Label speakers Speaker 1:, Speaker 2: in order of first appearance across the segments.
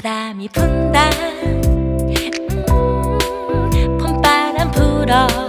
Speaker 1: 바람이 분다 음, 봄바람 불어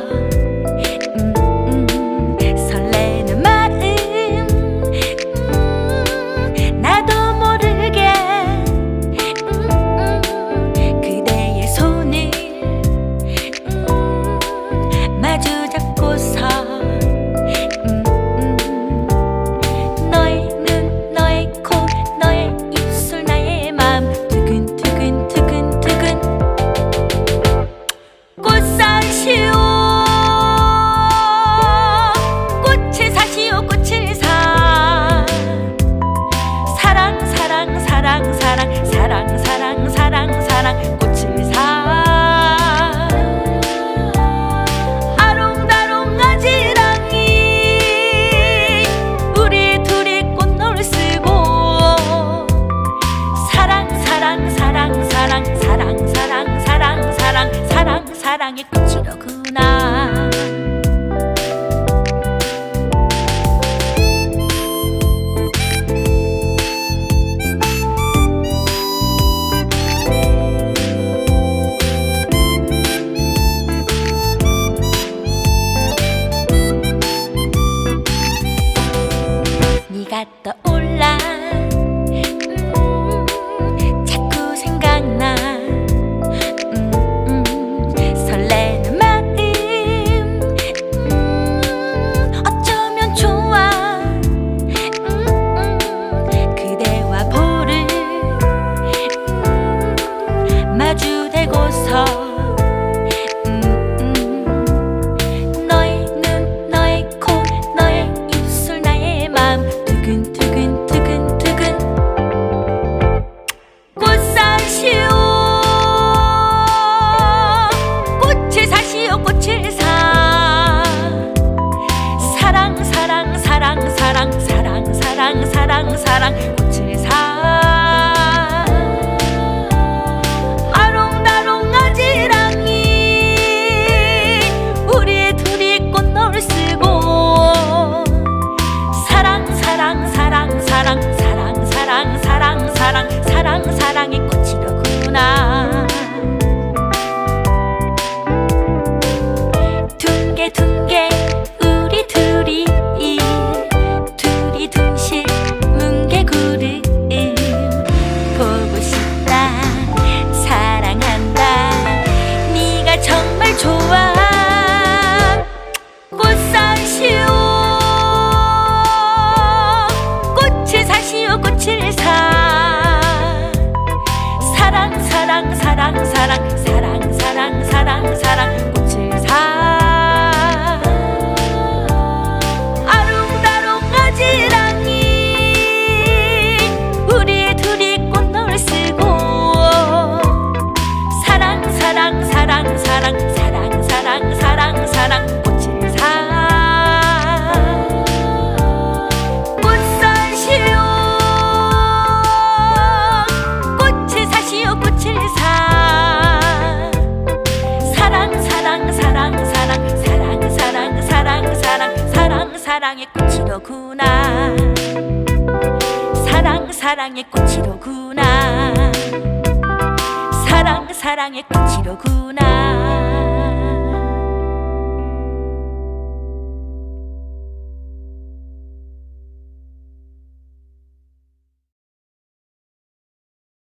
Speaker 1: 사랑이 끝이로구나. 사랑의 꽃이로구나. 사랑 사랑의 꽃이로구나. 사랑 사랑의 꽃이로구나.